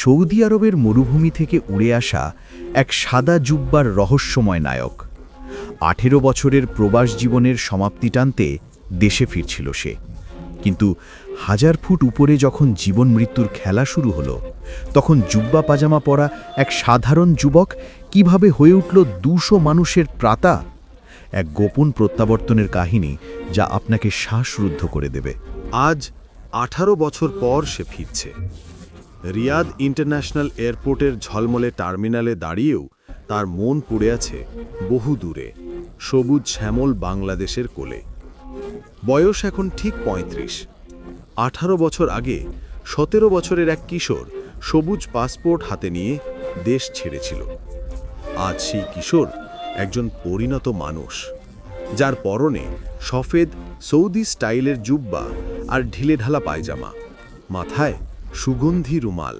Saudi আরবের মরুভূমি থেকে উড়ে আসা এক সাদা জুব্বার রহস্যময় নায়ক। আঠেরো বছরের প্রবাস জীবনের সমাপ্তি টানতে দেশে ফিরছিল সে। কিন্তু হাজার ফুট উপরে যখন জীবন মৃত্যুর খেলা শুরু হলো, তখন জুব্বা পাজামা পরা এক সাধারণ যুবক কীভাবে হয়ে উঠল দুশো মানুষের প্রাতা? এক গোপন প্রত্যাবর্তনের কাহিনী যা আপনাকে শ্বাসরুদ্ধ করে দেবে। আজ আঠারো বছর পর সে ফিরছে। রিয়াদ ইন্টারন্যাশনাল এয়ারপোর্টের ঝলমলে টার্মিনালে দাঁড়িয়েও তার মন পড়ে আছে বহু দূরে, সবুজ শ্যামল বাংলাদেশের কোলে। বয়স এখন ঠিক ৩৫ আঠারো বছর আগে সতেরো বছরের এক কিশোর সবুজ পাসপোর্ট হাতে নিয়ে দেশ ছেড়েছিল। আজ সেই কিশোর একজন পরিণত মানুষ, যার পরনে সফেদ সৌদি স্টাইলের জুব্বা আর ঢিলেঢালা পায়জামা। মাথায় সুগন্ধি রুমাল।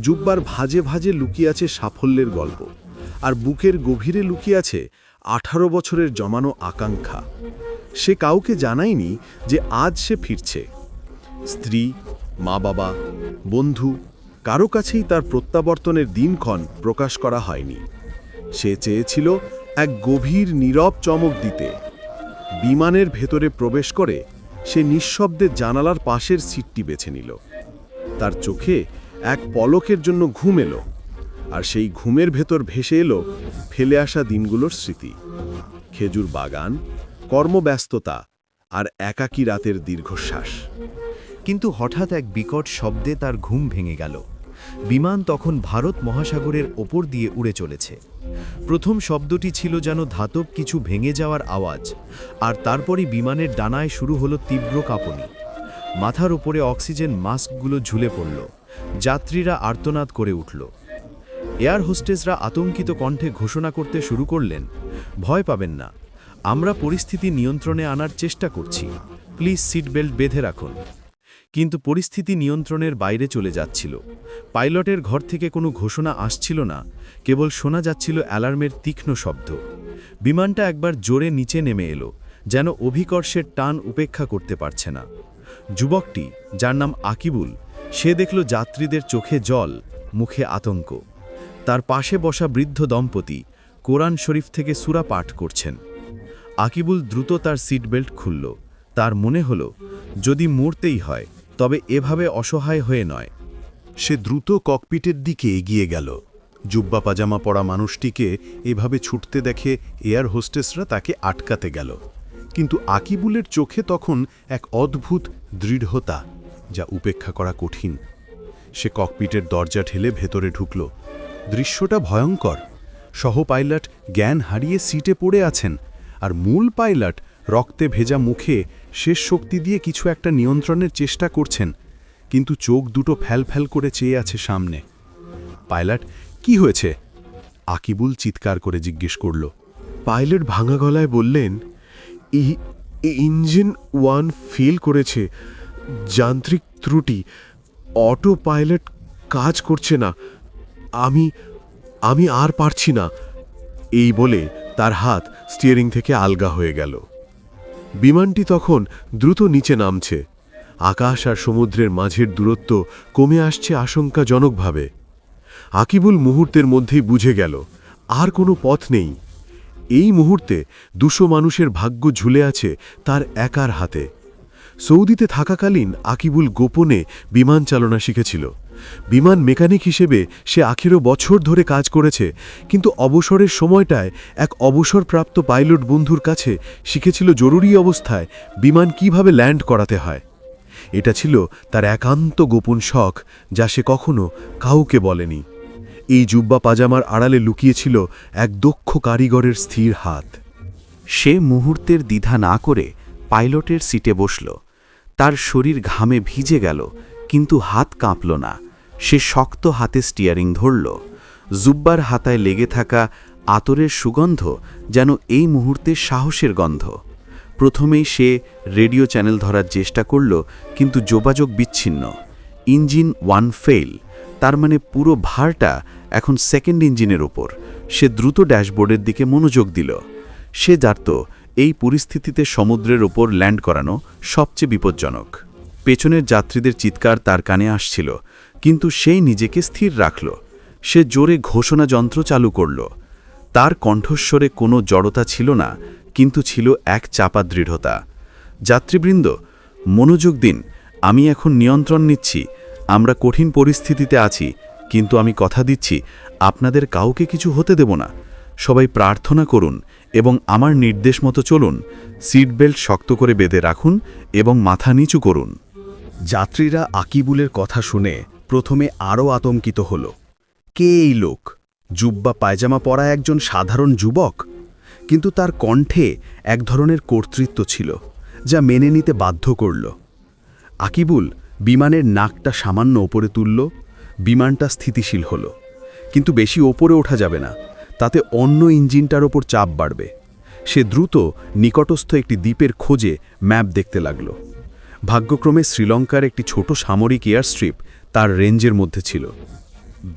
জুব্বার ভাজে ভাজে লুকিয়ে আছে সাফল্যের গল্প, আর বুকের গভীরে লুকিয়ে আছে আঠারো বছরের জমানো আকাঙ্ক্ষা। সে কাউকে জানায়নি যে আজ সে ফিরছে। স্ত্রী মা বাবা বন্ধু, কারও কাছেই তার প্রত্যাবর্তনের দিনক্ষণ প্রকাশ করা হয়নি। সে চেয়েছিল এক গভীর নীরব চমক দিতে। বিমানের ভেতরে প্রবেশ করে সে নিঃশব্দে জানালার পাশের সিটটি বেছে নিল। তার চোখে এক পলকের জন্য ঘুম এলো, আর সেই ঘুমের ভেতর ভেসে এলো ফেলে আসা দিনগুলোর স্মৃতি। খেজুর বাগান, কর্মব্যস্ততা, আর একাকী রাতের দীর্ঘশ্বাস। কিন্তু হঠাৎ এক বিকট শব্দে তার ঘুম ভেঙে গেল। বিমান তখন ভারত মহাসাগরের ওপর দিয়ে উড়ে চলেছে। প্রথম শব্দটি ছিল যেন ধাতব কিছু ভেঙে যাওয়ার আওয়াজ, আর তারপরই বিমানের ডানায় শুরু হলো তীব্র কাঁপনি। মাথার উপরে অক্সিজেন মাস্কগুলো ঝুলে পড়ল। যাত্রীরা আর্তনাদ করে উঠল। এয়ার হোস্টেসরা আতঙ্কিত কণ্ঠে ঘোষণা করতে শুরু করলেন, ভয় পাবেন না, আমরা পরিস্থিতি নিয়ন্ত্রণে আনার চেষ্টা করছি। প্লিজ সিট বেল্ট বেঁধে রাখুন। কিন্তু পরিস্থিতি নিয়ন্ত্রণের বাইরে চলে যাচ্ছিল। পাইলটের ঘর থেকে কোনো ঘোষণা আসছিল না, কেবল শোনা যাচ্ছিল অ্যালার্মের তীক্ষ্ণ শব্দ। বিমানটা একবার জোরে নিচে নেমে এলো, যেন অভিকর্ষের টান উপেক্ষা করতে পারছে না। যুবকটি, যার নাম আকিবুল, সে দেখল যাত্রীদের চোখে জল, মুখে আতঙ্ক। তার পাশে বসা বৃদ্ধ দম্পতি কোরআন শরীফ থেকে সুরা পাঠ করছেন। আকিবুল দ্রুত তার সিট বেল্ট খুলল। তার মনে হলো, যদি মরতেই হয়, তবে এভাবে অসহায় হয়ে নয়। সে দ্রুত ককপিটের দিকে এগিয়ে গেল। জুব্বা পাজামা পরা মানুষটিকে এভাবে ছুটতে দেখে এয়ার হোস্টেসরা তাকে আটকাতে গেল। কিন্তু আকিবুলের চোখে তখন এক অদ্ভুত দৃঢ়তা যা উপেক্ষা করা কঠিন। সে ককপিটের দরজা ঠেলে ভেতরে ঢুকল। দৃশ্যটা ভয়ঙ্কর। সহ পাইলট জ্ঞান হারিয়ে সিটে পড়ে আছেন আর মূল পাইলট রক্তে ভেজা মুখে শেষ শক্তি দিয়ে কিছু একটা নিয়ন্ত্রণের চেষ্টা করছেন, কিন্তু চোখ দুটো ফ্যাল ফ্যাল করে চেয়ে আছে সামনে। পাইলট, কি হয়েছে? আকিবুল চিৎকার করে জিজ্ঞেস করল। পাইলট ভাঙা গলায় বললেন "ই- ই- ইঞ্জিন ওয়ান ফেল করেছে। যান্ত্রিক ত্রুটি। অটো পাইলট কাজ করছে না। আমি আমি আর পারছি না। এই বলে তার হাত স্টিয়ারিং থেকে আলগা হয়ে গেল। বিমানটি তখন দ্রুত নিচে নামছে। আকাশ আর সমুদ্রের মাঝের দূরত্ব কমে আসছে আশঙ্কাজনকভাবে। আকিবুল মুহূর্তের মধ্যেই বুঝে গেল, আর কোনো পথ নেই। এই মুহূর্তে দুশো মানুষের ভাগ্য ঝুলে আছে তার একার হাতে। সৌদিতে থাকাকালীন আকিবুল গোপনে বিমান চালনা শিখেছিল। বিমান মেকানিক হিসেবে সে আখেরো বছর ধরে কাজ করেছে, কিন্তু অবসরের সময়টায় এক অবসরপ্রাপ্ত পাইলট বন্ধুর কাছে শিখেছিল জরুরি অবস্থায় বিমান কীভাবে ল্যান্ড করাতে হয়। এটা ছিল তার একান্ত গোপন শখ, যা সে কখনো কাউকে বলেনি। এই জুব্বা পাজামার আড়ালে লুকিয়েছিল এক দক্ষ কারিগরের স্থির হাত। সে মুহূর্তের দ্বিধা না করে পাইলটের সিটে বসল। তার শরীর ঘামে ভিজে গেল, কিন্তু হাত কাঁপল না। সে শক্ত হাতে স্টিয়ারিং ধরল। জুব্বার হাতায় লেগে থাকা আতরের সুগন্ধ যেন এই মুহূর্তে সাহসের গন্ধ। প্রথমেই সে রেডিও চ্যানেল ধরার চেষ্টা করল, কিন্তু যোগাযোগ বিচ্ছিন্ন। ইঞ্জিন ওয়ান ফেল তার মানে পুরো ভারটা এখন সেকেন্ড ইঞ্জিনের ওপর সে দ্রুত ড্যাশবোর্ডের দিকে মনোযোগ দিল। সে জানত, এই পরিস্থিতিতে সমুদ্রের ওপর ল্যান্ড করানো সবচেয়ে বিপজ্জনক। পেছনের যাত্রীদের চিৎকার তার কানে আসছিল, কিন্তু সেই নিজেকে স্থির রাখল। সে জোরে ঘোষণা যন্ত্র চালু করল। তার কণ্ঠস্বরে কোনো জড়তা ছিল না, কিন্তু ছিল এক চাপা দৃঢ়তা। যাত্রীবৃন্দ, মনোযোগ দিন, আমি এখন নিয়ন্ত্রণ নিচ্ছি, আমরা কঠিন পরিস্থিতিতে আছি কিন্তু আমি কথা দিচ্ছি, আপনাদের কাউকে কিছু হতে দেব না। সবাই প্রার্থনা করুন এবং আমার নির্দেশ মতো চলুন, সিট বেল্ট শক্ত করে বেঁধে রাখুন এবং মাথা নিচু করুন। যাত্রীরা আকিবুলের কথা শুনে প্রথমে আরও আতঙ্কিত হল। কে এই লোক? জুব্বা পায়জামা পরা একজন সাধারণ যুবক? কিন্তু তার কণ্ঠে এক ধরনের কর্তৃত্ব ছিল, যা মেনে নিতে বাধ্য করল। আকিবুল বিমানের নাকটা সামান্য ওপরে তুলল বিমানটা স্থিতিশীল হল, কিন্তু বেশি ওপরে ওঠা যাবে না, তাতে অন্য ইঞ্জিনটার ওপর চাপ বাড়বে। সে দ্রুত নিকটস্থ একটি দ্বীপের খোঁজে ম্যাপ দেখতে লাগল। ভাগ্যক্রমে শ্রীলঙ্কার একটি ছোট সামরিক এয়ারস্ট্রিপ তার রেঞ্জের মধ্যে ছিল।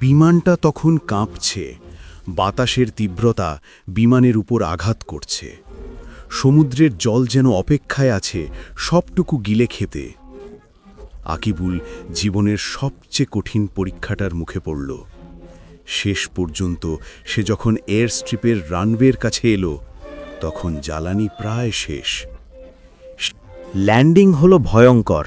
বিমানটা তখন কাঁপছে, বাতাসের তীব্রতা বিমানের উপর আঘাত করছে। সমুদ্রের জল যেন অপেক্ষায় আছে, সবটুকু গিলে খেতে। আকিবুল জীবনের সবচেয়ে কঠিন পরীক্ষাটার মুখে পড়ল। শেষ পর্যন্ত সে যখন এয়ার স্ট্রিপের রানওয়ের কাছে এলো, তখন জ্বালানি প্রায় শেষ। ল্যান্ডিং হলো ভয়ঙ্কর।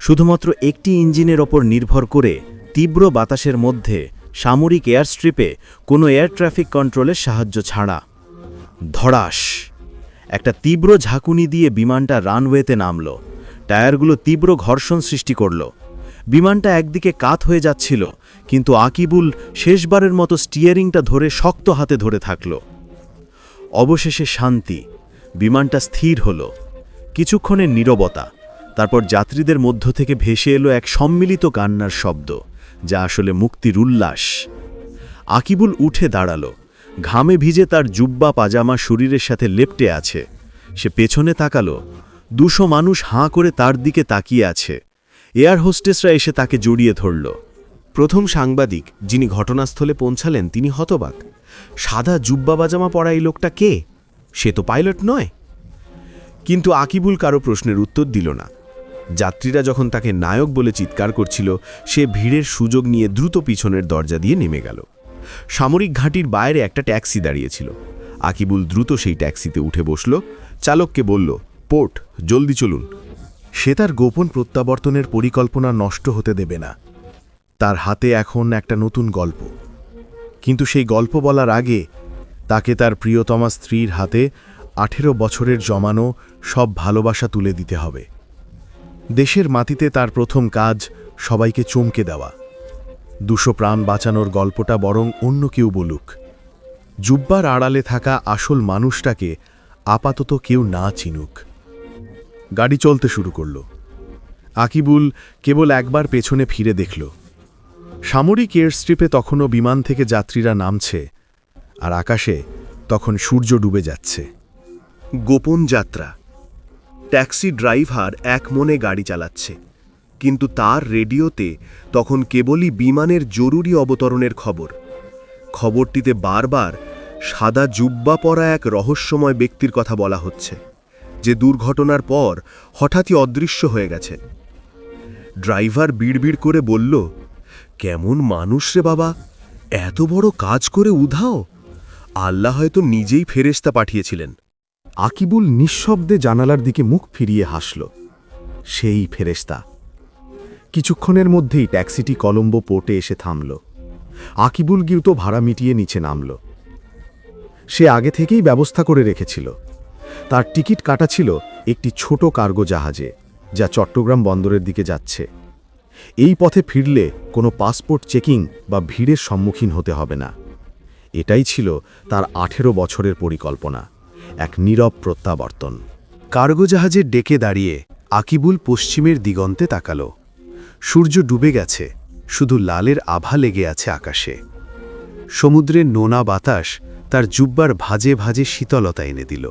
শুধুমাত্র একটি ইঞ্জিনের ওপর নির্ভর করে তীব্র বাতাসের মধ্যে সামরিক এয়ারস্ট্রিপে কোনো এয়ার ট্রাফিক কন্ট্রোলের সাহায্য ছাড়া। ধড়াস! একটা তীব্র ঝাঁকুনি দিয়ে বিমানটা রানওয়েতে নামল। টায়ারগুলো তীব্র ঘর্ষণ সৃষ্টি করল। বিমানটা একদিকে কাত হয়ে যাচ্ছিল, কিন্তু আকিবুল শেষবারের মতো স্টিয়ারিংটা ধরে শক্ত হাতে ধরে থাকল। অবশেষে শান্তি, বিমানটা স্থির হল। কিছুক্ষণের নীরবতা, তারপর যাত্রীদের মধ্য থেকে ভেসে এলো এক সম্মিলিত কান্নার শব্দ, যা আসলে মুক্তির উল্লাস। আকিবুল উঠে দাঁড়াল, ঘামে ভিজে তার জুব্বা পাজামা শরীরের সাথে লেপটে আছে। সে পেছনে তাকালো দুশো মানুষ হাঁ করে তার দিকে তাকিয়ে আছে। এয়ার হোস্টেসরা এসে তাকে জড়িয়ে ধরল। প্রথম সাংবাদিক, যিনি ঘটনাস্থলে পৌঁছালেন, তিনি হতবাক। সাদা জুব্বা বাজামা পরা এই লোকটা কে? সে তো পাইলট নয়। কিন্তু আকিবুল কারও প্রশ্নের উত্তর দিল না। যাত্রীরা যখন তাকে নায়ক বলে চিৎকার করছিল, সে ভিড়ের সুযোগ নিয়ে দ্রুত পিছনের দরজা দিয়ে নেমে গেল। সামরিক ঘাঁটির বাইরে একটা ট্যাক্সি দাঁড়িয়েছিল। আকিবুল দ্রুত সেই ট্যাক্সিতে উঠে বসল। চালককে বলল পোর্ট, জলদি চলুন। সে তার গোপন প্রত্যাবর্তনের পরিকল্পনা নষ্ট হতে দেবে না। তার হাতে এখন একটা নতুন গল্প। কিন্তু সেই গল্প বলার আগে তাকে তার প্রিয়তমা স্ত্রীর হাতে আঠেরো বছরের জমানো সব ভালোবাসা তুলে দিতে হবে। দেশের মাটিতে তার প্রথম কাজ সবাইকে চমকে দেওয়া। দুশো প্রাণ বাঁচানোর গল্পটা বরং অন্য কেউ বলুক। জুব্বার আড়ালে থাকা আসল মানুষটাকে আপাতত কেউ না চিনুক। গাড়ি চলতে শুরু করল। আকিবুল কেবল একবার পেছনে ফিরে দেখল। সামরিক এয়ারস্ট্রিপে তখনও বিমান থেকে যাত্রীরা নামছে আর আকাশে তখন সূর্য ডুবে যাচ্ছে। গোপন যাত্রা। ট্যাক্সি ড্রাইভার এক মনে গাড়ি চালাচ্ছে, কিন্তু তার রেডিওতে তখন কেবলই বিমানের জরুরি অবতরণের খবর। খবরটিতে বারবার সাদা জুব্বা পরা এক রহস্যময় ব্যক্তির কথা বলা হচ্ছে। যে দুর্ঘটনার পর হঠাৎই অদৃশ্য হয়ে গেছে। ড্রাইভার বিড়বিড় করে বলল, কেমন মানুষ রে বাবা, এত বড় কাজ করে উধাও। আল্লাহ হয়তো নিজেই ফেরেস্তা পাঠিয়েছিলেন। আকিবুল নিঃশব্দে জানালার দিকে মুখ ফিরিয়ে হাসল। সেই ফেরেস্তা কিছুক্ষণের মধ্যেই ট্যাক্সিটি কলম্বো পোর্টে এসে থামল। আকিবুল গিলতো ভাড়া মিটিয়ে নিচে নামল। সে আগে থেকেই ব্যবস্থা করে রেখেছিল। তার টিকিট কাটা ছিল একটি ছোট কার্গো জাহাজে, যা চট্টগ্রাম বন্দরের দিকে যাচ্ছে। এই পথে ফিরলে কোনো পাসপোর্ট চেকিং বা ভিড়ের সম্মুখীন হতে হবে না। এটাই ছিল তার আঠেরো বছরের পরিকল্পনা, এক নীরব প্রত্যাবর্তন। কার্গো জাহাজের ডেকে দাঁড়িয়ে আকিবুল পশ্চিমের দিগন্তে তাকাল। সূর্য ডুবে গেছে, শুধু লালের আভা লেগে আছে আকাশে। সমুদ্রের নোনা বাতাস তার জুব্বার ভাজে ভাজে শীতলতা এনে দিল।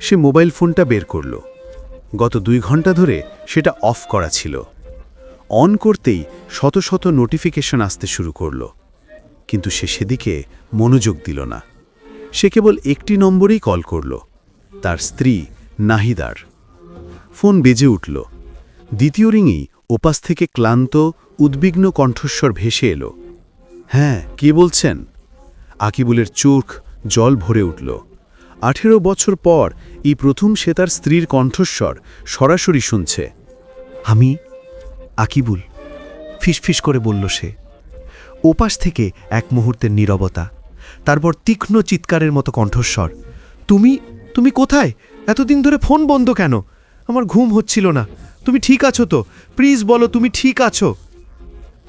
সে মোবাইল ফোনটা বের করল। গত দুই ঘণ্টা ধরে সেটা অফ করা ছিল। অন করতেই শত শত নোটিফিকেশন আসতে শুরু করল। কিন্তু সে সেদিকে মনোযোগ দিল না। সে কেবল একটি নম্বরেই কল করল। তার স্ত্রী নাহিদার। ফোন বেজে উঠল। দ্বিতীয় রিংই ওপাশ থেকে ক্লান্ত, উদ্বিগ্ন কণ্ঠস্বর ভেসে এলো। হ্যাঁ কে বলছেন? আকিবুলের চোখ জল ভরে উঠল। আঠেরো বছর পর এই প্রথম সে তার স্ত্রীর কণ্ঠস্বর সরাসরি শুনছে। আমি আকিবুল, ফিসফিস করে বলল সে। ওপাশ থেকে এক মুহূর্তের নীরবতা, তারপর তীক্ষ্ণ চিৎকারের মতো কণ্ঠস্বর। তুমি তুমি কোথায়? এতদিন ধরে ফোন বন্ধ কেন? আমার ঘুম হচ্ছিল না। তুমি ঠিক আছো তো? প্লিজ বলো, তুমি ঠিক আছো?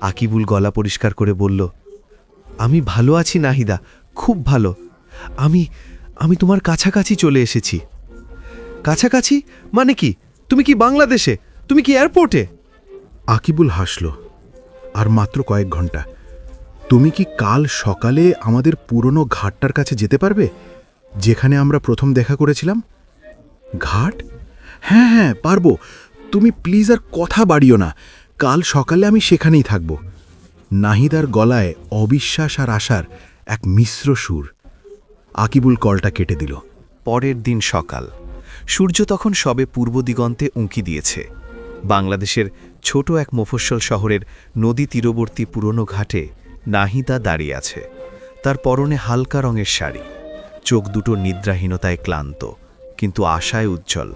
আকিবুল গলা পরিষ্কার করে বলল, আমি ভালো আছি নাহিদা, খুব ভালো। আমি আমি তোমার কাছাকাছি চলে এসেছি। কাছাকাছি মানে কি? তুমি কি বাংলাদেশে? তুমি কি এয়ারপোর্টে? আকিবুল হাসল, আর মাত্র কয়েক ঘণ্টা। তুমি কি কাল সকালে আমাদের পুরনো ঘাটটার কাছে যেতে পারবে? যেখানে আমরা প্রথম দেখা করেছিলাম? ঘাট? হ্যাঁ হ্যাঁ পারব। তুমি প্লিজ আর কথা বাড়িও না। কাল সকালে আমি সেখানেই থাকব। নাহিদার গলায় অবিশ্বাস আর আশার এক মিশ্র সুর। আকিবুল কলটা কেটে দিল। পরের দিন সকাল। সূর্য তখন সবে পূর্ব দিগন্তে উঁকি দিয়েছে। বাংলাদেশের ছোট এক মফস্বল শহরের নদী তীরবর্তী পুরনো ঘাটে নাহিদা দাঁড়িয়ে আছে। তার পরনে হালকা রঙের শাড়ি। চোখ দুটো নিদ্রাহীনতায় ক্লান্ত, কিন্তু আশায় উজ্জ্বল।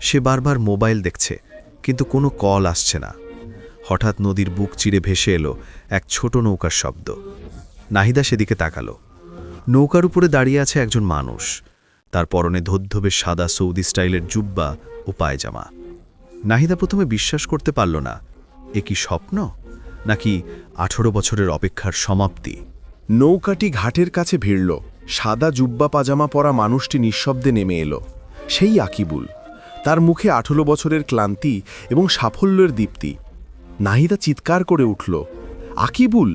সে বারবার মোবাইল দেখছে, কিন্তু কোনো কল আসছে না। হঠাৎ নদীর বুক চিরে ভেসে এলো এক ছোট নৌকার শব্দ। নাহিদা সেদিকে তাকালো। নৌকার উপরে দাঁড়িয়ে আছে একজন মানুষ। তার পরনে ধবধবে সাদা সৌদি স্টাইলের জুব্বা ও পায়জামা। নাহিদা প্রথমে বিশ্বাস করতে পারল না, এ কি স্বপ্ন? নাকি আঠেরো বছরের অপেক্ষার সমাপ্তি? নৌকাটি ঘাটের কাছে ভিড়ল। সাদা জুব্বা পাজামা পরা মানুষটি নিঃশব্দে নেমে এলো। সেই আকিবুল। তার মুখে আঠেরো বছরের ক্লান্তি এবং সাফল্যের দীপ্তি। নাহিদা চিৎকার করে উঠল, আকিবুল?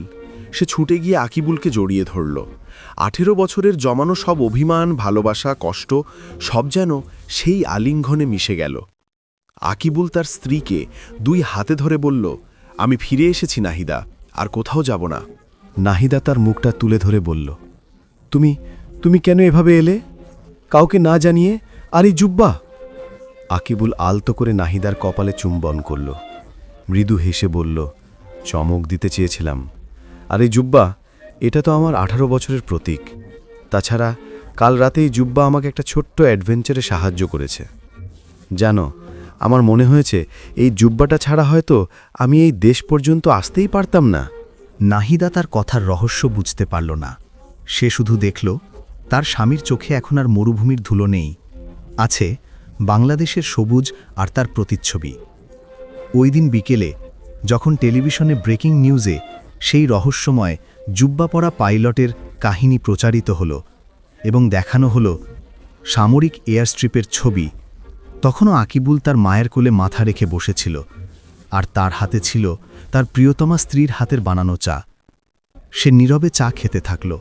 সে ছুটে গিয়ে আকিবুলকে জড়িয়ে ধরল। আঠেরো বছরের জমানো সব অভিমান, ভালোবাসা, কষ্ট, সব যেন সেই আলিঙ্গনে মিশে গেল। আকিবুল তার স্ত্রীকে দুই হাতে ধরে বলল, আমি ফিরে এসেছি নাহিদা, আর কোথাও যাব না। নাহিদা তার মুখটা তুলে ধরে বলল, তুমি তুমি কেন এভাবে এলে? কাউকে না জানিয়ে আর এই জুব্বা? আকিবুল আলতো করে নাহিদার কপালে চুম্বন করল। মৃদু হেসে বলল, চমক দিতে চেয়েছিলাম, আর এই জুব্বা এটা তো আমার আঠারো বছরের প্রতীক। তাছাড়া কাল রাতেই জুব্বা আমাকে একটা ছোট্ট অ্যাডভেঞ্চারে সাহায্য করেছে। জানো, আমার মনে হয়েছে এই জুব্বাটা ছাড়া হয়তো আমি এই দেশ পর্যন্ত আসতেই পারতাম না। নাহিদা তার কথার রহস্য বুঝতে পারল না। সে শুধু দেখল, তার স্বামীর চোখে এখন আর মরুভূমির ধুলো নেই। আছে বাংলাদেশের সবুজ আর তার প্রতিচ্ছবি। ওই দিন বিকেলে, যখন টেলিভিশনে ব্রেকিং নিউজে সেই রহস্যময় জুব্বা পরা পাইলটের কাহিনী প্রচারিত হল এবং দেখানো হল সামরিক এয়ারস্ট্রিপের ছবি। তখনও আকিবুল তার মায়ের কোলে মাথা রেখে বসেছিল আর তার হাতে ছিল তার প্রিয়তমা স্ত্রীর হাতের বানানো চা। সে নীরবে চা খেতে থাকল।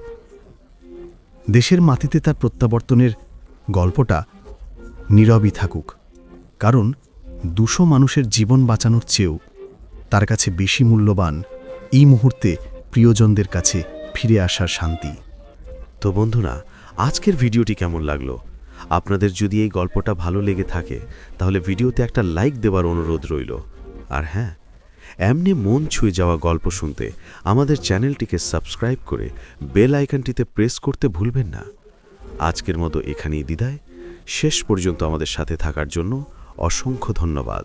দেশের মাটিতে তার প্রত্যাবর্তনের গল্পটা নীরবই থাকুক, কারণ দুশো মানুষের জীবন বাঁচানোর চেয়েও তার কাছে বেশি মূল্যবান এই মুহূর্তে প্রিয়জনদের কাছে ফিরে আসার শান্তি। তো বন্ধুরা, আজকের ভিডিওটি কেমন লাগল? আপনাদের যদি এই গল্পটা ভালো লেগে থাকে, তাহলে ভিডিওতে একটা লাইক দেওয়ার অনুরোধ রইল। আর হ্যাঁ এমনি মন ছুঁয়ে যাওয়া গল্প শুনতে আমাদের চ্যানেলটিকে সাবস্ক্রাইব করে বেল আইকনটিতে প্রেস করতে ভুলবেন না। আজকের মতো এখানেই বিদায়। শেষ পর্যন্ত আমাদের সাথে থাকার জন্য অসংখ্য ধন্যবাদ।